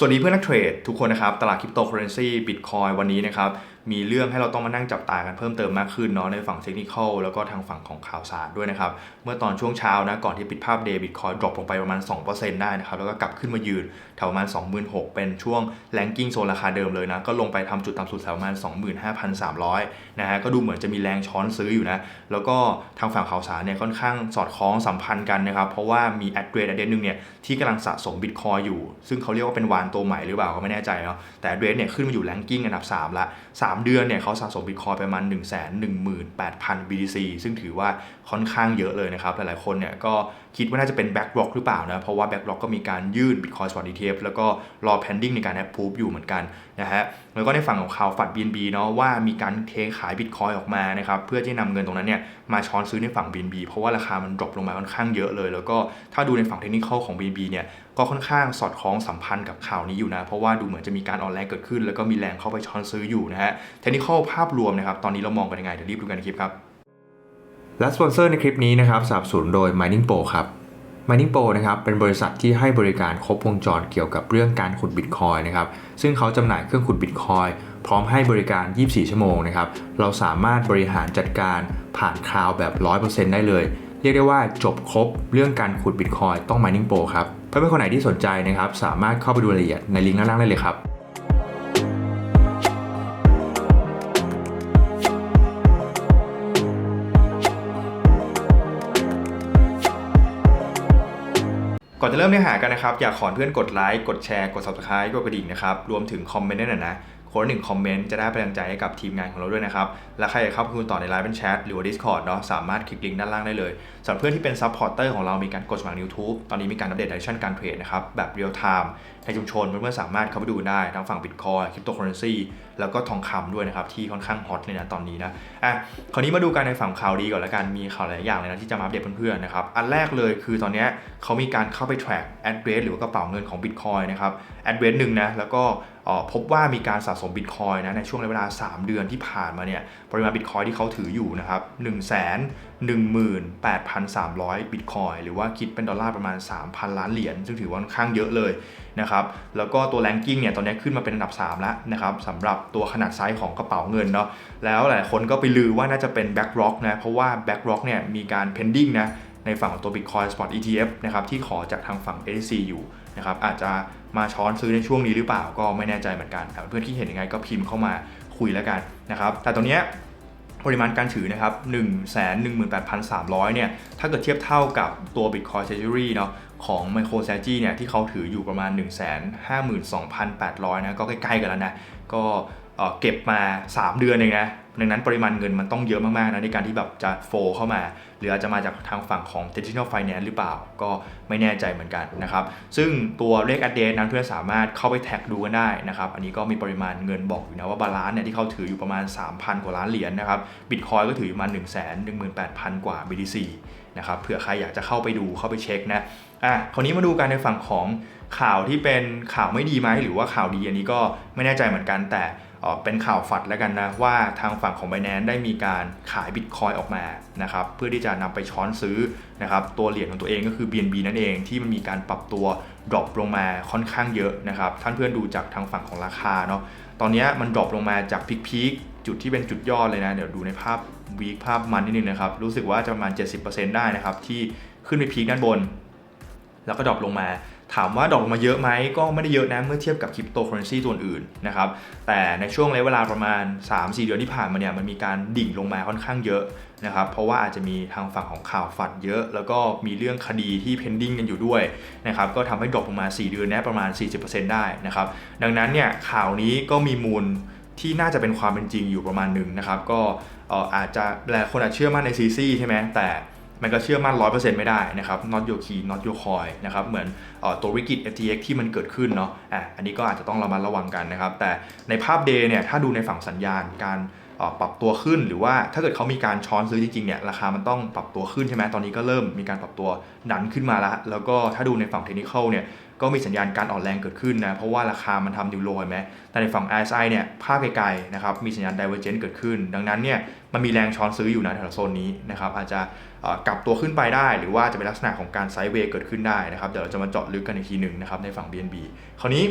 สวัสดีเพื่อนนักเทรดทุกคนนะครับ ตลาดคริปโตเคอเรนซีบิตคอยวันนี้นะครับ มีเรื่องให้เราต้องมานั่งจับตากันเพิ่มเติมมากขึ้นเนาะในฝั่งเทคนิคอลแล้วก็ทางฝั่งของข่าวสารด้วยนะครับ เมื่อตอนช่วงเช้านะก่อนที่ปิดภาพเดย์บิตคอยดรอปลงไปประมาณ 2%ได้นะครับ แล้วก็กลับขึ้นมายืนแถวประมาณ 26,000 เป็นช่วงแลนกิ้งโซนราคาเดิมเลยนะ ก็ลงไปทำจุดต่ำสุดแถวประมาณ 25,300 นะฮะก็ดูเหมือนจะมีแรงช้อนซื้ออยู่นะ แล้วก็ทางฝั่งข่าวสารเนี่ยค่อนข้างสอดคล้องสัมพันธ์กันนะครับเพราะว่ามีแอดเดรสแอดเดนหนึ่งเนี่ยที่กำลังสะสมบิตคอยอยู่ ซึ่งเขาเรียกว่าเป็นวานตัวใหม่หรือเปล่าก็ไม่แน่ใจเนาะแต่แอดเดรสเนี่ยขึ้นมาอยู่แลนกิ้งอันดับ3ละ 3 เดือนเนี่ยเขาสะสมบิตคอยไปประมาณ 1 1 8 0 0 0 BTC ซึ่งถือว่าค่อนข้างเยอะเลยนะครับ หลายๆคนเนี่ยก็คิดว่าน่าจะเป็นแบ็ก l ล็อกหรือเปล่านะ เพราะว่าแบ็ก l ล็อกก็มีการยื่น Bitcoin Spot ETF แล้วก็รอ pending ในการ approve อยู่เหมือนกันนะฮะ แล้วก็ในฝั่งของข่าวฝัด BNB เนาะว่ามีการเทขาย Bitcoin ออกมานะครับเพื่อที่นำเงินตรงนั้นเนี่ยมาช้อนซื้อในฝั่ง BNB เพราะว่าราคามันดรอปลงมาค่อนข้างเยอะเลย แล้วก็ถ้าดูในฝั่งเทคนิคของ BNB เนี่ย ก็ค่อนข้างสอดคล้องสัมพันธ์กับข่าวนี้อยู่นะ เพราะว่าดูเหมือนจะมีการออนแรงเกิดขึ้น แล้วก็มีแรงเข้าไปช้อนซื้ออยู่นะฮะเทคนิคภาพรวมนะครับตอนนี้เรามองกันยังไงเดี๋ยวรีบดูกันในคลิปครับและสปอนเซอร์ในคลิปนี้นะครับสนับสนุนโดย Mining Pro ครับ Mining Pro นะครับเป็นบริษัทที่ให้บริการครบวงจรเกี่ยวกับเรื่องการขุดบิตคอยนะครับซึ่งเขาจำหน่ายเครื่องขุดบิตคอยพร้อมให้บริการ 24 ชั่วโมงนะครับเราสามารถบริหารจัดการผ่านคลาวด์แบบ 100%ได้เลย เรียกได้ว่าจบครบเรื่องการขุดบิตคอยต้อง Mining Pro ครับเพื่อนๆคนไหนที่สนใจนะครับสามารถเข้าไปดูรายละเอียดในลิงก์ด้านล่างได้เลยครับก่อนจะเริ่มเนื้อหากันนะครับ อยากขอเพื่อนกดไลค์ กดแชร์ กด subscribe กดกระดิ่งนะครับ รวมถึงคอมเมนต์ด้วยนะนะ คนหนึ่งคอมเมนต์จะได้เป็นกำลังใจให้กับทีมงานของเราด้วยนะครับ และใครอยากเข้าไปคุยต่อในไลน์เป็นแชทหรือว่า Discord เนาะสามารถคลิกลิงก์ด้านล่างได้เลยสำหรับเพื่อนที่เป็นซัพพอร์เตอร์ของเรามีการกดสมัคร YouTube ตอนนี้มีการอัปเดตดิชั่นการเทรดนะครับแบบเรียลไทม์ ในชุมชนเพื่อนๆสามารถเข้าไปดูได้ทั้งฝั่ง Bitcoin Cryptocurrency แล้วก็ทองคำด้วยนะครับ ที่ค่อนข้างฮอตเลยนะตอนนี้นะอะคราวนี้มาดูกันในฝั่งข่าวดีก่อนละกันมีข่าวหลายอย่างเลยนะที่จะมาอัปเดตเพื่อนๆนะครับอันแรกเลยคือตอนนี้เขามีการเข้าไป track address หรือว่ากระเป๋าเงินของ Bitcoin นะครับ address หนึ่งนะแล้วก็พบว่ามีการสะสมบิตคอยนะในช่วงระยะเวลา 3 เดือนที่ผ่านมาเนี่ยปริมาณบิตคอยที่เขาถืออยู่นะครับ1 1 8 3 0 0 บิตคอยหรือว่าคิดเป็นดอลลาร์ประมาณ 3,000 ล้านเหรียญซึ่งถือว่าค่อนข้างเยอะเลย นะครับแล้วก็ตัวแรงกิ้งเนี่ยตอนนี้ขึ้นมาเป็นอันดับ 3 แล้วนะครับสำหรับตัวขนาดไซส์ของกระเป๋าเงินเนาะแล้วหลายคนก็ไปลือว่าน่าจะเป็น Back Rock นะเพราะว่า Back Rock เนี่ยมีการ pending นะในฝั่งของตัว Bitcoin Spot ETF นะครับที่ขอจากทางฝั่ง SEC อยู่นะครับอาจจะมาช้อนซื้อในช่วงนี้หรือเปล่าก็ไม่แน่ใจเหมือนกันแต่เพื่อนที่เห็นยังไงก็พิมพ์เข้ามาคุยแล้วกันนะครับแต่ตอนนี้ปริมาณการถือนะครับ 1 1 8 3 0 0 เนี่ย ถ้าเกิดเทียบเท่ากับตัว Bitcoin Treasury เนาะ ของ MicroStrategy เนี่ยที่เขาถืออยู่ประมาณ 1 5 2 8 0 0 นะก็ใกล้ๆกันแล้วนะ ก็เก็บมา 3 เดือนเองนะ ดังนั้นปริมาณเงินมันต้องเยอะมากๆนะในการที่แบบจะโฟเข้ามา หรืออาจจะมาจากทางฝั่งของ traditional finance หรือเปล่า ก็ไม่แน่ใจเหมือนกันนะครับ ซึ่งตัวเลข address นั้นเพื่อนสามารถเข้าไปแท็กดูกันได้นะครับ อันนี้ก็มีปริมาณเงินบอกอยู่นะว่าบาลานซ์เนี่ยที่เขาถืออยู่ประมาณ 3,000 กว่าล้านเหรียญนะครับ Bitcoin ก็ถืออยู่มา 1 1 8 0 0 0 กว่า BTC นะครับ เผื่อใครอยากจะเข้าไปดูเข้าไปเช็คนะ อะคราวนี้มาดูกันในฝั่งของข่าวที่เป็นข่าวไม่ดีไหมหรือว่าข่าวดีอันนี้ก็ไม่แน่ใจเหมือนกันแต่เป็นข่าวฝัดแล้วกันนะ ว่าทางฝั่งของ b บ n a n c e ได้มีการขายบิตคอยออกมานะครับเพื่อที่จะนำไปช้อนซื้อนะครับตัวเหรียญของตัวเองก็คือ BNB นั่นเองที่มันมีการปรับตัวดรอปลงมาค่อนข้างเยอะนะครับท่านเพื่อนดูจากทางฝั่งของราคาเนาะตอนนี้มันดรอปลงมาจากพีคจุดที่เป็นจุดยอดเลยนะ เดี๋ยวดูในภาพวีคภาพมันนิดนึงนะครับรู้สึกว่าจะประมาณ 70%ได้นะครับที่ขึ้นไปพีคด้านบน แล้วก็ดรอปลงมา ถามว่าดอกมาเยอะไหมก็ไม่ได้เยอะนะเมื่อเทียบกับคริปโตเคอเรนซีตัวอื่นนะครับแต่ในช่วงระยะเวลาประมาณ 3-4 เดือนที่ผ่านมาเนี่ยมันมีการดิ่งลงมาค่อนข้างเยอะนะครับเพราะว่าอาจจะมีทางฝั่งของข่าวฝัดเยอะ แล้วก็มีเรื่องคดีที่ pending กันอยู่ด้วยนะครับก็ทำให้ดรอปลงมา 4 เดือนนี้ประมาณ 40%ได้นะครับดังนั้นเนี่ยข่าวนี้ก็มีมูลที่น่าจะเป็นความเป็นจริงอยู่ประมาณหนึ่งนะครับก็อาจจะหลายคนอาจเชื่อมั่นในซีซีใช่ไหมแต่ มันก็เชื่อมั่นร้อยเปอร์เซ็นต์ไม่ได้นะครับ not your key not your coin นะครับ เหมือนตัววิกฤต FTX ที่มันเกิดขึ้นเนาะอะอันนี้ก็อาจจะต้องระมัดระวังกันนะครับ แต่ในภาพ day เนี่ย ถ้าดูในฝั่งสัญญาณการปรับตัวขึ้นหรือว่าถ้าเกิดเขามีการช้อนซื้อจริงๆเนี่ยราคามันต้องปรับตัวขึ้นใช่ไหมตอนนี้ก็เริ่มมีการปรับตัวดันขึ้นมาแล้ว แล้วก็ถ้าดูในฝั่งเทคนิคเนี่ย ก็มีสัญญาณการอ่อนแรงเกิดขึ้นนะ เพราะว่าราคามันทำนิวโรเห็นไหมแต่ในฝั่ง RSI เนี่ยภาพไกลๆนะครับมีสัญญาณ divergence เกิดขึ้น ดังนั้นเนี่ยมันมีแรงช้อนซื้ออยู่นะแถวโซนนี้นะครับอาจจะกลับตัวขึ้นไปได้ หรือว่าจะเป็นลักษณะของการไซด์เวย์เกิดขึ้นได้นะครับเดี๋ยวเราจะมาเจาะลึกกันอีกทีหนึ่งนะครับในฝั่ง BNB คราวนี้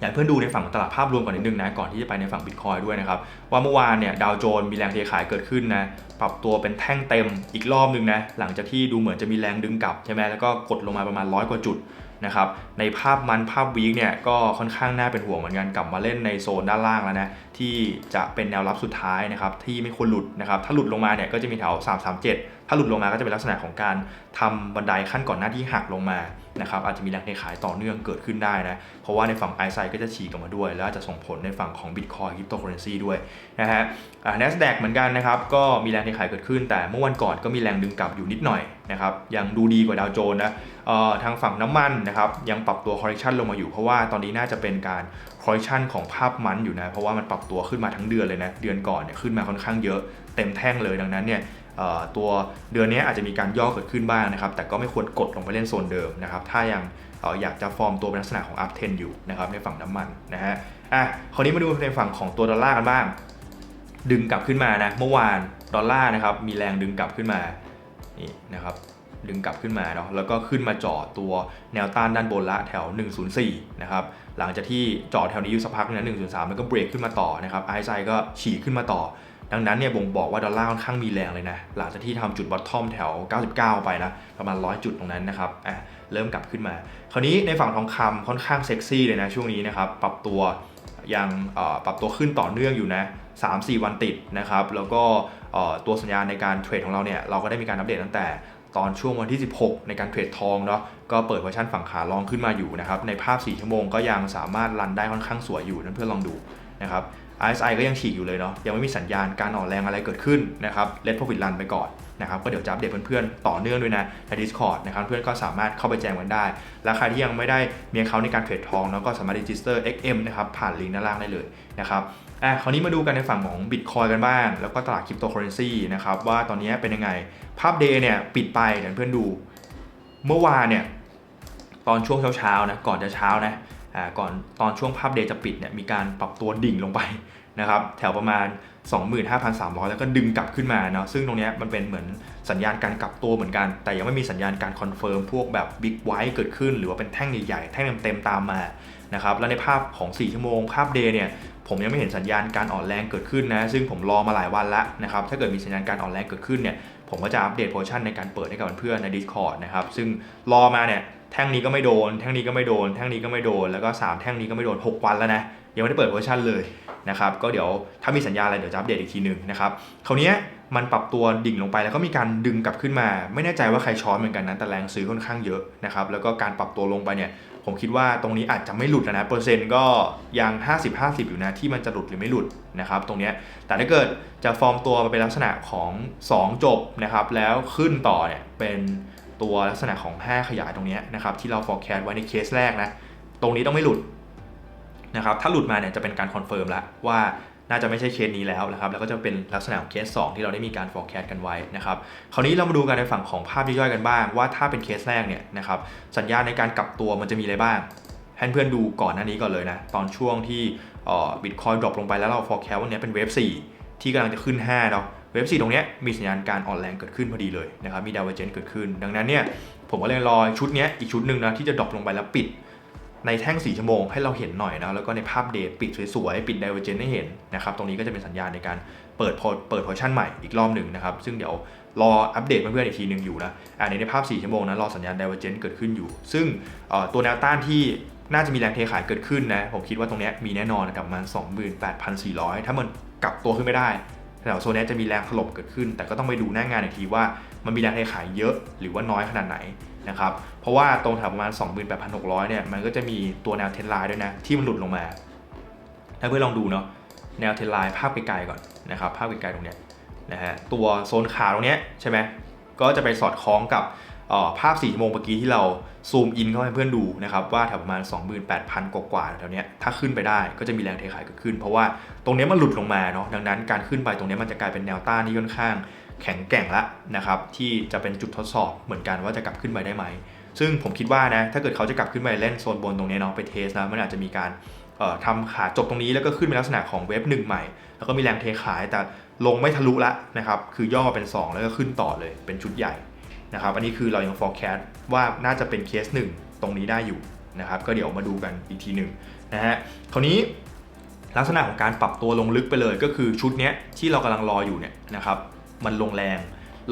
อยากเพื่อนดูในฝั่งตลาดภาพรวมก่อนนิดนึงนะก่อนที่จะไปในฝั่งบิตคอยด้วยนะครับว่าเมื่อวานเนี่ยดาวโจนส์มีแรงเทขายเกิดขึ้นนะปรับตัวเป็นแท่งเต็มอีกรอบนึงนะหลังจากที่ดูเหมือนจะมีแรงดึงกลับใช่ไหมแล้วก็กดลงมาประมาณร้อยกว่าจุด นะครับในภาพมันภาพวีคเนี่ยก็ค่อนข้างน่าเป็นห่วงเหมือนกันกลับมาเล่นในโซนด้านล่างแล้วนะ ที่จะเป็นแนวรับสุดท้ายนะครับที่ไม่ควรหลุดนะครับถ้าหลุดลงมาเนี่ยก็จะมีแถว 337 ถ้าหลุดลงมาก็จะเป็นลักษณะของการทำบันไดขั้นก่อนหน้าที่หักลงมานะครับอาจจะมีแรงเทขายต่อเนื่องเกิดขึ้นได้นะเพราะว่าในฝั่งไอซก็จะฉีกออกมาด้วย แล้วอาจจะส่งผลในฝั่งของ Bitcoin คริปโตเคอเรนซีด้วยนะฮะอ่า NASDAQ เหมือนกันนะครับก็มีแรงเทขายเกิดขึ้น แต่เมื่อวันก่อนก็มีแรงดึงกลับอยู่นิดหน่อยนะครับยังดูดีกว่าดาวโจนส์นะเอ่อทางฝั่งน้ำมันนะครับยังปรับตัว correction ลงมาอยู่เพราะว่าตอนนี้น่าจะเป็นการ correction ของภาพมันอยู่นะ เพราะว่ามันปรับตัวขึ้นมาทั้งเดือนเลยนะ เดือนก่อนเนี่ยขึ้นมาค่อนข้างเยอะเต็มแท่งเลยดังนั้นเนี่ยตัวเดือนนี้อาจจะมีการย่อเกิดขึ้นบ้างนะครับ แต่ก็ไม่ควรกดลงไปเล่นโซนเดิมนะครับ ถ้ายังอออยากจะฟอร์มตัวเป็นลักษณะของ up trend อยู่นะครับในฝั่งน้ำมันนะฮะ อะ คราวนี้มาดูในฝั่งของตัวดอลลาร์กันบ้าง ดึงกลับขึ้นมานะ เมื่อวานดอลลาร์นะครับมีแรงดึงกลับขึ้นมา นี่นะครับ ดึงกลับขึ้นมาเนาะแล้วก็ขึ้นมาจ่อตัวแนวต้านด้านบนละแถว 104 นะครับ หลังจากที่จ่อแถวนี้อยู่สักพักนึงนะ103มันก็เบรกขึ้นมาต่อนะครับไอซ์ไก็ฉีกขึ้นมาต่อ ดังนั้นเนี่ยบ่งบอกว่าดอลลาร์ค่อนข้างมีแรงเลยนะ หลังจากที่ทำจุดบอททอมแถว 99 ไปนะ ประมาณ 100 จุดตรงนั้นนะครับอะเริ่มกลับขึ้นมา คราวนี้ในฝั่งทองคำค่อนข้างเซ็กซี่เลยนะช่วงนี้นะครับปรับตัวยังปรับตัวขึ้นต่อเนื่องอยู่นะ3-4 วันติดนะครับ แล้วก็ตัวสัญญาณในการเทรดของเราเนี่ย เราก็ได้มีการอัปเดตตั้งแต่ ตอนช่วงวันที่ 16 ในการเทรดทองเนาะก็เปิดเวอร์ชันฝั่งขาลองขึ้นมาอยู่นะครับในภาพ 4 ชั่วโมงก็ยังสามารถรันได้ค่อนข้างสวยอยู่นั่นเพื่อนลองดูนะครับ RSI ก็ยังฉีกอยู่เลยเนาะยังไม่มีสัญญาณการอ่อนแรงอะไรเกิดขึ้นนะครับเลทโปรฟิตรันไปก่อน นะครับก็เดี๋ยวจะอัปเดตเพื่อนๆต่อเนื่องด้วยนะใน Discord นะครับเพื่อนก็สามารถเข้าไปแจ้งกันได้ และใครที่ยังไม่ได้มีเขาในการเทรดทองเนาะก็สามารถ register XM นะครับผ่านลิงก์ด้านล่างได้เลยนะครับอะคราวนี้มาดูกันในฝั่งของ Bitcoin กันบ้าง แล้วก็ตลาดคริปโตเคอเรนซีนะครับว่าตอนนี้เป็นยังไงภาพเดย์เนี่ยปิดไปเดี๋ยวเพื่อนดู เมื่อวานเนี่ยตอนช่วงเช้าๆนะก่อนจะเช้านะอ่าก่อนตอนช่วงภาพเดย์จะปิดเนี่ยมีการปรับตัวดิ่งลงไป นะครับแถวประมาณ 25,300 แล้วก็ดึงกลับขึ้นมาเนาะซึ่งตรงนี้มันเป็นเหมือนสัญญาณการกลับตัวเหมือนกัน แต่ยังไม่มีสัญญาณการคอนเฟิร์มพวกแบบบิ๊กไวท์เกิดขึ้น หรือว่าเป็นแท่งใหญ่ๆ แท่งเต็มๆตามมานะครับแล้วในภาพของ 4 ชั่วโมงภาพเดย์เนี่ยผมยังไม่เห็นสัญญาณการอ่อนแรงเกิดขึ้นนะ ซึ่งผมรอมาหลายวันแล้วนะครับ ถ้าเกิดมีสัญญาณการอ่อนแรงเกิดขึ้นเนี่ย ผมก็จะอัปเดตโพชั่นในการเปิดให้กับเพื่อนใน Discord นะครับ ซึ่งรอมาเนี่ย แท่งนี้ก็ไม่โดน แท่งนี้ก็ไม่โดน แท่งนี้ก็ไม่โดน แล้วก็ 3 แท่งนี้ก็ไม่โดน 6 วันแล้วนะ ยังไม่ได้เปิดโพชั่นเลยนะครับก็เดี๋ยวถ้ามีสัญญาอะไรเดี๋ยวจะอัปเดตอีกทีหนึ่งนะครับคราวนี้มันปรับตัวดิ่งลงไปแล้วก็มีการดึงกลับขึ้นมา ไม่แน่ใจว่าใครช้อนเหมือนกันนะแต่แรงซื้อค่อนข้างเยอะนะครับแล้วก็การปรับตัวลงไปเนี่ยผมคิดว่าตรงนี้อาจจะไม่หลุดนะเปอร์เซ็นต์ก็ยัง 50-50 อยู่นะที่มันจะหลุดหรือไม่หลุดนะครับตรงนี้แต่ถ้าเกิดจะฟอร์มตัวมาเป็นลักษณะของ 2 จบนะครับแล้วขึ้นต่อเนี่ยเป็นตัวลักษณะของ 5 ขยายตรงนี้นะครับที่เรา forecast ไว้ในเคสแรกนะตรงนี้ต้องไม่หลุด นะครับถ้าหลุดมาเนี่ยจะเป็นการคอนเฟิร์มแล้วว่าน่าจะไม่ใช่เคสนี้แล้วนะครับแล้วก็จะเป็นลักษณะของเคส 2 ที่เราได้มีการ forecast กันไว้นะครับคราวนี้เรามาดูกันในฝั่งของภาพย่อยๆกันบ้าง ว่าถ้าเป็นเคสแรกเนี่ยนะครับสัญญาณในการกลับตัวมันจะมีอะไรบ้างให้เพื่อนดูก่อนหน้านี้ก่อนเลยนะตอนช่วงที่บิตคอยดรอปลงไปแล้วเรา forecast วันนี้เป็นเวฟ4ที่กำลังจะขึ้น5เนาะเวฟ4ตรงเนี้ยมีสัญญาณการอ่อนแรงเกิดขึ้นพอดีเลยนะครับมีดาวเวอร์เจนเกิดขึ้น ดังนั้นเนี่ยผมก็เลยรอชุดเนี้ยอีกชุดหนึ่งนะที่จะดรอปลงไปแล้วปิด ในแท่ง 4 ชั่วโมงให้เราเห็นหน่อยนะแล้วก็ในภาพเดทปิดสวยๆ ปิดไดเวอร์เจนให้เห็นนะครับตรงนี้ก็จะเป็นสัญญาณในการเปิดพอเปิดพอชั่นใหม่อีกรอบหนึ่งนะครับ ซึ่งเดี๋ยวรออัปเดตเพื่อนๆอีกทีหนึ่งอยู่นะอ่าในภาพ 4 ชั่วโมงนะรอสัญญาณไดเวอร์เจนเกิดขึ้นอยู่ ซึ่งตัวแนวต้านที่น่าจะมีแรงเทขายเกิดขึ้นนะผมคิดว่าตรงนี้มีแน่นอนกับประมาณ28,400 ถ้ามันกลับตัวขึ้นไม่ได้แถวโซนนี้จะมีแรงถล่มเกิดขึ้น แต่ก็ต้องไปดูหน้างานอีกทีว่ามันมีแรงเทขายเยอะหรือว่าน้อยขนาดไหน นะครับ เพราะว่าตรงแถวประมาณ 28,600 เนี่ย มันก็จะมีตัวแนวเทรนไลน์ด้วยนะ ที่มันหลุดลงมา ถ้าเพื่อนลองดูเนาะ แนวเทรนไลน์ภาพไกลๆก่อนนะครับ ภาพไกลๆตรงเนี้ยนะฮะ ตัวโซนขาตรงเนี้ยใช่ไหม ก็จะไปสอดคล้องกับภาพ4ชั่วโมงเมื่อกี้ที่เราซูมอินเข้าให้เพื่อนดูนะครับว่าแถวประมาณ 28,000 กว่าๆแถวเนี้ยถ้าขึ้นไปได้ก็จะมีแรงเทขายเกิดขึ้น เพราะว่าตรงเนี้ยมันหลุดลงมาเนาะดังนั้นการขึ้นไปตรงเนี้ยมันจะกลายเป็นแนวต้านที่ค่อนข้าง แข็งแกร่งละนะครับที่จะเป็นจุดทดสอบเหมือนกันว่าจะกลับขึ้นไปได้ไหม ซึ่งผมคิดว่านะถ้าเกิดเขาจะกลับขึ้นไปเล่นโซนบนตรงนี้เนาะไปเทสนะมันอาจจะมีการทำขาจบตรงนี้แล้วก็ขึ้นเป็นลักษณะของเวฟหนึ่งใหม่ แล้วก็มีแรงเทขายแต่ลงไม่ทะลุละนะครับคือย่อเป็น 2 แล้วก็ขึ้นต่อเลยเป็นชุดใหญ่นะครับอันนี้คือเรายัง forecast ว่าน่าจะเป็นเคสหนึ่งตรงนี้ได้อยู่นะครับก็เดี๋ยวมาดูกันอีกทีหนึ่งนะฮะคราวนี้ลักษณะของการปรับตัวลงลึกไปเลยก็คือชุดนี้ที่เรากำลังรออยู่เนี่ยนะครับ มันลงแรง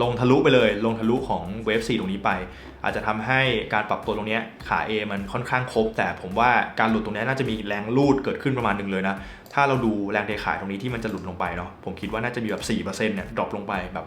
ลงทะลุไปเลย ลงทะลุของเวฟ4ตรงนี้ไป อาจจะทำให้การปรับตัวตรงนี้ขา A มันค่อนข้างครบ แต่ผมว่าการหลุดตรงนี้น่าจะมีแรงลูดเกิดขึ้นประมาณหนึ่งเลยนะ ถ้าเราดูแรงเทขายตรงนี้ที่มันจะหลุดลงไปเนาะผมคิดว่าน่าจะมีแบบ4%เนี่ยดรอปลงไปแบบ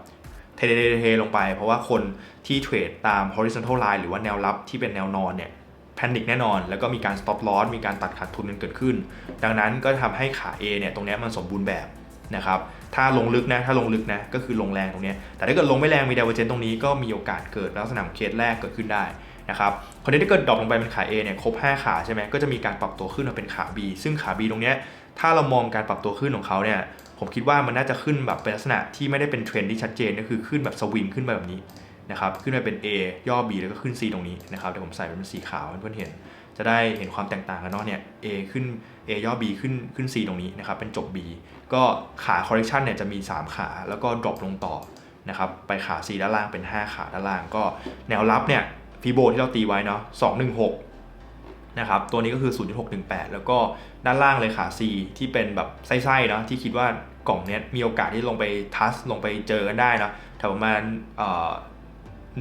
เทเทเทลงไป เพราะว่าคนที่เทรดตาม horizontal line หรือว่าแนวรับที่เป็นแนวนอนเนี่ยแพนิคแน่นอน แล้วก็มีการ stop loss มีการตัดขาดทุนกันเกิดขึ้น ดังนั้นก็ทำให้ขา A เนี่ยตรงนี้มันสมบูรณ์แบบ นะครับถ้าลงลึกนะถ้าลงลึกนะก็คือลงแรงตรงนี้แต่ถ้าเกิดลงไม่แรงมี divergence ตรงนี้ก็มีโอกาสเกิดลักษณะของเคสแรกเกิดขึ้นได้นะครับคราวนี้ถ้าเกิดดรอปลงไปเป็นขา A เนี่ยครบ 5 ขาใช่ไหมก็จะมีการปรับตัวขึ้นมาเป็นขา B ซึ่งขา B ตรงนี้ถ้าเรามองการปรับตัวขึ้นของเขาเนี่ยผมคิดว่ามันน่าจะขึ้นแบบเป็นลักษณะที่ไม่ได้เป็นเทรนที่ชัดเจนก็คือขึ้นแบบสวิงขึ้นมาแบบนี้นะครับขึ้นมาเป็น A ย่อ B แล้วก็ขึ้น C ตรงนี้นะครับเดี๋ยวผมใส่เป็นสีขาวเพื่อนเห็น จะได้เห็นความแตกต่างกันเนาะเนี่ย A ขึ้น A ย่อ B ขึ้นขึ้น C ตรงนี้นะครับเป็นจบ B ก็ขา correction เนี่ยจะมี 3 ขา แล้วก็ drop ลงต่อนะครับไปขา C ด้านล่างเป็น 5 ขาด้านล่าง ก็แนวรับเนี่ยฟีโบที่เราตีไว้เนาะ216นะครับตัวนี้ก็คือ 0.618 แล้วก็ด้านล่างเลยขา C ที่เป็นแบบไส้ๆเนาะที่คิดว่ากล่องเนี้ยมีโอกาสที่ลงไปทัสลงไปเจอกันได้นะแถวประมาณเอ่อ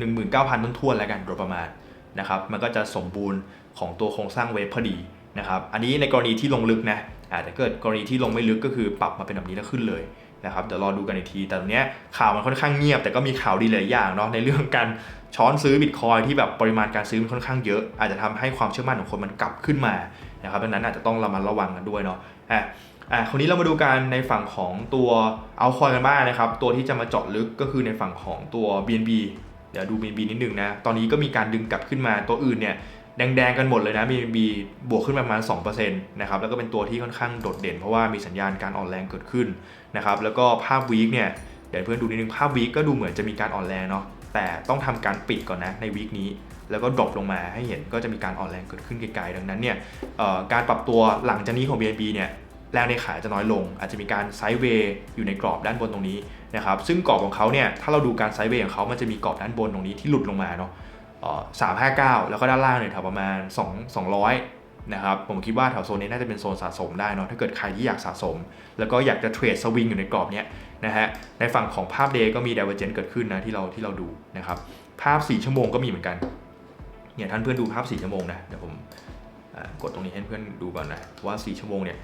19,000ต้นทวนแล้วกันโดยประมาณนะครับมันก็จะสมบูรณ์ของตัวโครงสร้างเวฟพอดี นะครับ อันนี้ในกรณีที่ลงลึกนะอาจจะเกิดกรณีที่ลงไม่ลึกก็คือปรับมาเป็นแบบนี้แล้วขึ้นเลยนะครับ เดี๋ยวรอดูกันอีกที แต่ตรงเนี้ยข่าวมันค่อนข้างเงียบ แต่ก็มีข่าวดีหลายอย่างเนาะในเรื่องการช้อนซื้อบิตคอยที่แบบปริมาณการซื้อมันค่อนข้างเยอะ อาจจะทำให้ความเชื่อมั่นของคนมันกลับขึ้นมานะครับดังนั้นอาจจะต้องระมัดระวังกันด้วยเนาะอะอะคราวนี้เรามาดูกันในฝั่งของตัวเอาคอยกันบ้างนะครับ ตัวที่จะมาเจาะลึกก็คือในฝั่งของตัว BNB เดี๋ยวดู BNB นิดหนึ่งนะ ตอนนี้ก็มีการดึงกลับขึ้นมาตัวอื่นเนี่ย แดงๆกันหมดเลยนะ BNB บวกขึ้นประมาณ2%นะครับ แล้วก็เป็นตัวที่ค่อนข้างโดดเด่น เพราะว่ามีสัญญาณการอ่อนแรงเกิดขึ้นนะครับ แล้วก็ภาพวีคเนี่ย เดี๋ยวเพื่อนดูนิดนึง ภาพวีคก็ดูเหมือนจะมีการอ่อนแรงเนาะ แต่ต้องทำการปิดก่อนนะในวีคนี้ แล้วก็ดรอปลงมาให้เห็นก็จะมีการอ่อนแรงเกิดขึ้นไกลๆ ดังนั้นเนี่ยการปรับตัวหลังจากนี้ของ BNB เนี่ย แรงในขายจะน้อยลง อาจจะมีการไซด์เวย์อยู่ในกรอบด้านบนตรงนี้นะครับ ซึ่งกรอบของเขาเนี่ย ถ้าเราดูการไซด์เวย์ของเขามันจะมีกรอบด้านบนตรงนี้ที่หลุดลงมาเนาะ สามห้าเก้าแล้วก็ด้านล่างเนี่ยแถวประมาณ 2 200นะครับผมคิดว่าแถวโซนนี้น่าจะเป็นโซนสะสมได้เนาะถ้าเกิดใครที่อยากสะสม แล้วก็อยากจะเทรดสวิงอยู่ในกรอบเนี้ยนะฮะในฝั่งของภาพเดย์ก็มี divergence เกิดขึ้นนะที่เราที่เราดูนะครับภาพ 4 ชั่วโมงก็มีเหมือนกันเนี่ยท่านเพื่อนดูภาพ 4 ชั่วโมงนะเดี๋ยวผมกดตรงนี้ให้เพื่อนดูก่อนนะว่า 4 ชั่วโมงเนี่ย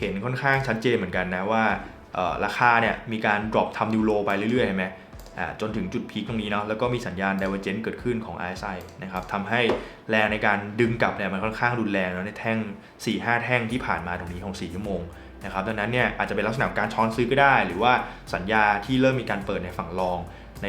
เห็นค่อนข้างชัดเจนเหมือนกันนะว่าราคาเนี่ยมีการ drop ทำนิวโลไปเรื่อยๆเห็นไหม จนถึงจุดพีคตรงนี้เนาะแล้วก็มีสัญญาณ divergence เกิดขึ้นของ RSI นะครับทำให้แรงในการดึงกลับเนี่ยมันค่อนข้างรุนแรงแล้วในแท่ง 4-5 แท่งที่ผ่านมาตรงนี้ของ 4 ชั่วโมงนะครับดังนั้นเนี่ยอาจจะเป็นลักษณะการช้อนซื้อก็ได้ หรือว่าสัญญาที่เริ่มมีการเปิดในฝั่งรอง ใน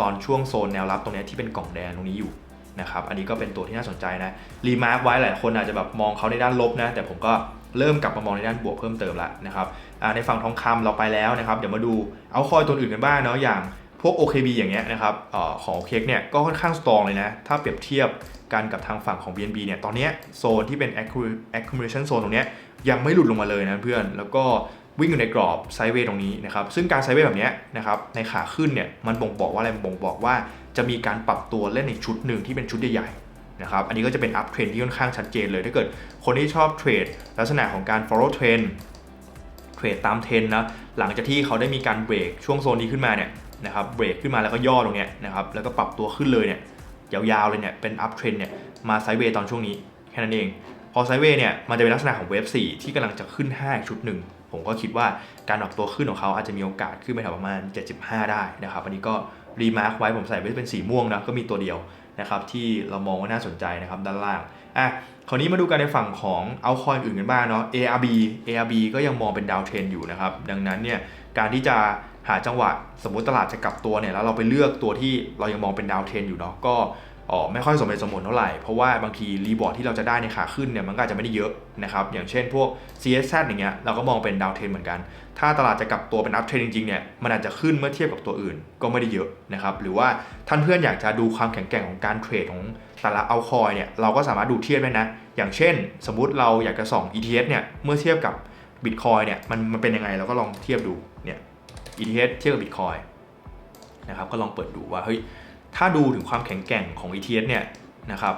ตอนช่วงโซนแนวรับตรงนี้ที่เป็นกล่องแดงตรงนี้อยู่นะครับอันนี้ก็เป็นตัวที่น่าสนใจนะรีมาร์กไว้หลายคนอาจจะแบบมองเขาในด้านลบนะแต่ผมก็เริ่มกลับมามองในด้านบวกเพิ่มเติมล้วนะครับในฝั่งทองคำเราไปแล้วนะครับเดี๋ยวมาดูเอาคอยตัวอื่นกันบ้างเนาะอย่าง พวก OKB อย่างเงี้ยนะครับออของ OKX เนี่ยก็ค่อนข้างสตรองเลยนะ ถ้าเปรียบเทียบกันกับทางฝั่งของ BNB เนี่ย ตอนเนี้ยโซนที่เป็น accumulation zone ตรงเนี้ยยังไม่หลุดลงมาเลยนะเพื่อน แล้วก็วิ่งอยู่ในกรอบไซด์เวย์ตรงนี้นะครับ ซึ่งการไซด์เวย์แบบเนี้ยนะครับ ในขาขึ้นเนี่ย มันบ่งบอกว่าอะไร มันบ่งบอกว่าจะมีการปรับตัวเล่นในชุดหนึ่งที่เป็นชุดใหญ่ๆนะครับ อันนี้ก็จะเป็นอัพเทรนที่ค่อนข้างชัดเจนเลย ถ้าเกิดคนที่ชอบเทรดลักษณะของการ follow trend เทรดตามเทรนนะ หลังจากที่เขาได้มีการเบรกช่วงโซนนี้ขึ้นมาเนี่ย นะครับเบรกขึ้นมาแล้วก็ย่อตรงเนี้ยนะครับแล้วก็ปรับตัวขึ้นเลยเนี่ยยาวๆเลยเนี่ยเป็นอัพเทรนเนี่ยมาไซด์เวย์ตอนช่วงนี้แค่นั้นเอง พอไซด์เวย์เนี่ยมันจะเป็นลักษณะของเวฟ4ที่กำลังจะขึ้น5อีกชุดหนึ่งผมก็คิดว่าการปรับตัวขึ้นของเขาอาจจะมีโอกาสขึ้นไปแถวประมาณ 75 ได้นะครับอันนี้ก็รีมาร์คไว้ผมใส่ไว้เป็นสีม่วงนะก็มีตัวเดียวนะครับที่เรามองว่าน่าสนใจนะครับด้านล่างอะคราวนี้มาดูกันในฝั่งของเอาคอยอื่นกันบ้างเนาะ ARB ARB ก็ยังมองเป็นดาวเทรนอยู่นะครับดังนั้นเนี่ยการที่จะ หาจังหวะสมมุติตลาดจะกลับตัวเนี่ยแล้วเราไปเลือกตัวที่เรายังมองเป็นดาวเทรนอยู่เนาะก็อ๋อไม่ค่อยสมเหตุสมผลเท่าไหร่ เพราะว่าบางทีรีบอร์ดที่เราจะได้ในขาขึ้นเนี่ยมันก็อาจจะไม่ได้เยอะนะครับอย่างเช่นพวก CSZ อย่างเงี้ยเราก็มองเป็นดาวเทรนเหมือนกัน ถ้าตลาดจะกลับตัวเป็นอัพเทรนจริงๆเนี่ยมันอาจจะขึ้นเมื่อเทียบกับตัวอื่น ก็ไม่ได้เยอะนะครับหรือว่าท่านเพื่อนอยากจะดูความแข็งแกร่งของการเทรดของแต่ละเอาคอยเนี่ยเราก็สามารถดูเทียบได้นะ อย่างเช่น สมมุติเราอยากจะส่อง ETH เนี่ยเมื่อเทียบกับ Bitcoin เนี่ยมันมันเป็นยังไงเราก็ลองเทียบดูเนี่ย ETH เทียบกับ Bitcoin นะครับก็ลองเปิดดูว่าเฮ้ยถ้าดูถึงความแข็งแกร่งของ ETH เนี่ยนะครับ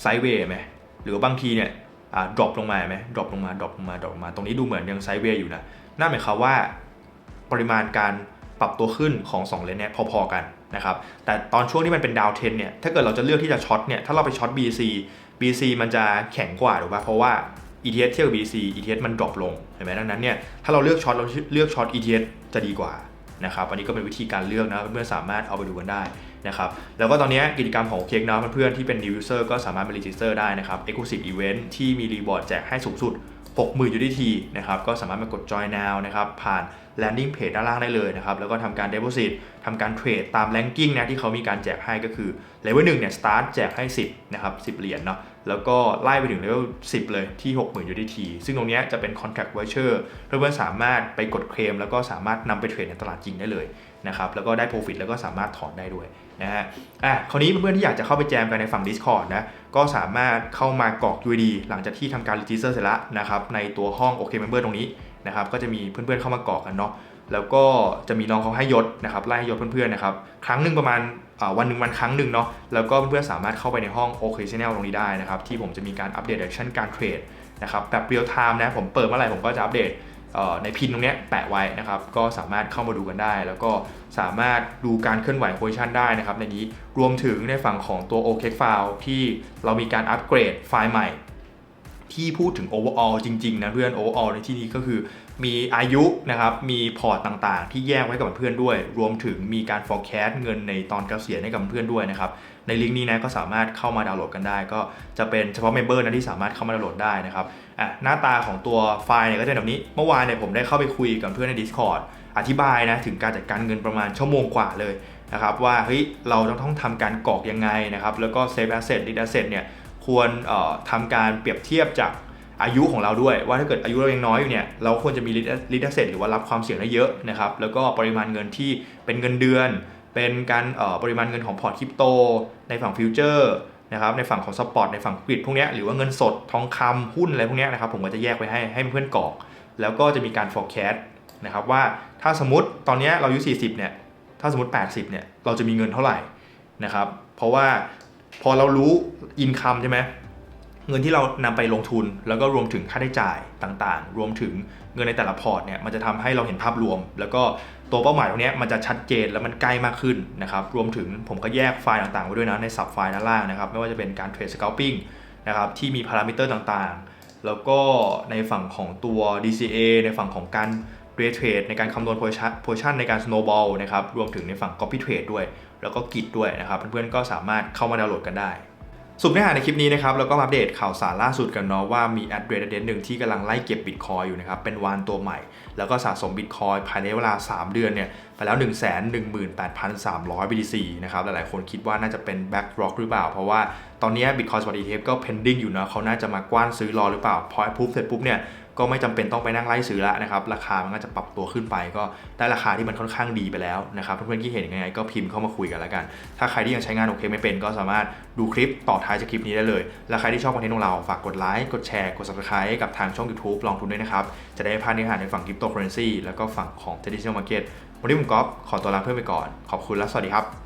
ไซด์เวย์ไหมหรือว่าบางทีเนี่ยอ่า drop ลงมาไหม drop ลงมา drop ลงมา drop ลงมา ตรงนี้ดูเหมือนยังไซด์เวย์อยู่นะนั่นหมายความว่าปริมาณการปรับตัวขึ้นของ2เลนเนี่ยพอๆกันนะครับแต่ตอนช่วงที่มันเป็นดาวเทนเนี่ยถ้าเกิดเราจะเลือกที่จะช็อตเนี่ยถ้าเราไปช็อต BC BC มันจะแข็งกว่าถูกป่ะเพราะว่า ETH เทียบกับ BC ETH มัน drop ลงเห็นไหมดังนั้นเนี่ยถ้าเราเลือกช็อตเราเลือกช็อต ETH จะดีกว่านะครับอันนี้ก็เป็นวิธีการเลือกนะเพื่อนๆสามารถเอาไปดูกันได้นะครับแล้วก็ตอนนี้กิจกรรมของเค้กนะเพื่อนๆที่เป็น new user ก็สามารถไป register ได้นะครับ exclusive event ที่มี reward แจกให้สูงสุด 60,000 UDT นะครับก็สามารถมากด join now นะครับผ่าน landing page ด้านล่างได้เลยนะครับแล้วก็ทำการ deposit ทำการเทรดตาม ranking นะที่เขามีการแจกให้ก็คือ level 1เนี่ย start แจกให้ 10 นะครับ 10 เหรียญเนาะ แล้วก็ไล่ไปถึง level 10 เลยที่ 60,000 USDT ซึ่งตรงนี้จะเป็น contract voucher เพื่อนๆสามารถไปกดเคลมแล้วก็สามารถนำไปเทรดในตลาดจริงได้เลยนะครับแล้วก็ได้ profit แล้วก็สามารถถอนได้ด้วยนะฮะอะคราวนี้เพื่อนๆที่อยากจะเข้าไปแจมกันในฝั่ง Discord นะก็สามารถเข้ามากรอก UID หลังจากที่ทำการ register เสร็จแล้วนะครับในตัวห้อง OK Member ตรงนี้นะครับก็จะมีเพื่อนๆเข้ามากรอกกันเนาะแล้วก็จะมีน้องเขาให้ยศนะครับไล่ให้ยศเพื่อนๆนะครับครั้งหนึ่งประมาณ วันหนึ่งวันครั้งหนึ่งเนาะแล้วก็เพื่อนสามารถเข้าไปในห้อง OK Channel ตรงนี้ได้นะครับ ที่ผมจะมีการอัปเดต direction การเทรดนะครับแบบ real time นะผมเปิดเมื่อไหร่ผมก็จะอัปเดตในพินตรงนี้แปะไว้นะครับ ก็สามารถเข้ามาดูกันได้ แล้วก็สามารถดูการเคลื่อนไหวโพซิชันได้นะครับ ในนี้รวมถึงในฝั่งของตัว OK File ที่เรามีการอัปเกรดไฟล์ใหม่ ที่พูดถึง overall จริง ๆ นะเพื่อน overall ในที่นี้ก็คือ มีอายุนะครับมีพอร์ตต่างๆ ที่แยกไว้กับเพื่อนด้วย รวมถึงมีการ forecast เงินในตอนเกษียณให้กับเพื่อนด้วยนะครับในลิงก์นี้นะก็สามารถเข้ามาดาวน์โหลดกันได้ ก็จะเป็นเฉพาะเมมเบอร์นะที่สามารถเข้ามาดาวน์โหลดได้นะครับอะหน้าตาของตัวไฟล์เนี่ยก็จะแบบนี้เมื่อวานเนี่ยผมได้เข้าไปคุยกับเพื่อนใน Discord อธิบายนะถึงการจัดการเงินประมาณชั่วโมงกว่าเลยนะครับว่าเฮ้ยเราต้องต้องทำการกรอกยังไงนะครับแล้วก็ save asset read asset เนี่ยควรเอ่อทำการเปรียบเทียบจาก อายุของเราด้วย ว่าถ้าเกิดอายุเรายังน้อยอยู่เนี่ยเราควรจะมี read asset หรือว่ารับความเสี่ยงได้เยอะนะครับแล้วก็ปริมาณเงินที่เป็นเงินเดือน เป็นการเอ่อปริมาณเงินของพอร์ตคริปโต ในฝั่งฟิวเจอร์นะครับในฝั่งของสปอร์ตในฝั่งกริดพวกนี้หรือว่าเงินสดทองคำหุ้นอะไรพวกนี้นะครับผมก็จะแยกไว้ให้ให้เพื่อนกรอก แล้วก็จะมีการ forecast นะครับว่าถ้าสมมติตอนเนี้ยเราอายุ 40เนี่ยถ้าสมมติ 80เนี่ยเราจะมีเงินเท่าไหร่นะครับเพราะว่าพอเรารู้ income ใช่ไหม เงินที่เรานำไปลงทุน แล้วก็รวมถึงค่าใช้จ่ายต่างๆ รวมถึงเงินในแต่ละพอร์ตเนี่ยมันจะทำให้เราเห็นภาพรวม แล้วก็ตัวเป้าหมายตรงนี้มันจะชัดเจนแล้วมันใกล้มากขึ้นนะครับรวมถึงผมก็แยกไฟล์ต่างๆไว้ด้วยนะในสับไฟล์ด้านล่างนะครับไม่ว่าจะเป็นการเทรดส c า l ปิ้งนะครับที่มีพารามิเตอร์ต่างๆ แล้วก็ในฝั่งของตัว DCA ในฝั่งของการเรทเทรดในการคำนวณโพชันในการ snowball นะครับรวมถึงในฝั่ง copy trade ด้วย แล้วก็กิจด้วยนะครับเพื่อนๆก็สามารถเข้ามาดาวน์โหลดกันได้ สุดเนื้อหาในคลิปนี้นะครับแล้วก็อัปเดตข่าวสารล่าสุดกันเนาะว่ามีแอดเดรสเดนหนึ่งที่กำลังไล่เก็บบิตคอยอยู่นะครับเป็นวานตัวใหม่ แล้วก็สะสมบิตคอยภายในเวลา 3 เดือนเนี่ยไปแล้ว 1 1 8 3 0 0 BTC นะครับหลายๆคนคิดว่าน่าจะเป็น BlackRock หรือเปล่า เพราะว่าตอนนี้บิตคอยสวัสดีเทปก็ pending อยู่นะเขาน่าจะมากว้านซื้อรอหรือเปล่าพอพูฟเสร็จปุ๊บเนี่ย ก็ไม่จำเป็นต้องไปนั่งไล่ซื้อแล้วนะครับ ราคามันก็จะปรับตัวขึ้นไป ก็ได้ราคาที่มันค่อนข้างดีไปแล้วนะครับ เพื่อนๆที่เห็นยังไงก็พิมพ์เข้ามาคุยกันแล้วกัน ถ้าใครที่ยังใช้งานโอเคไม่เป็นก็สามารถดูคลิปต่อท้ายจากคลิปนี้ได้เลย และใครที่ชอบคอนเทนต์ของเราฝากกดไลค์ กดแชร์ กด subscribe กับทางช่อง YouTube ลองทุนด้วยนะครับ จะได้ไม่พลาดเนื้อหาในฝั่ง cryptocurrency แล้วก็ฝั่งของ traditional market วันนี้ผมก๊อฟขอตัวลาเพื่อนไปก่อน ขอบคุณและสวัสดีครับ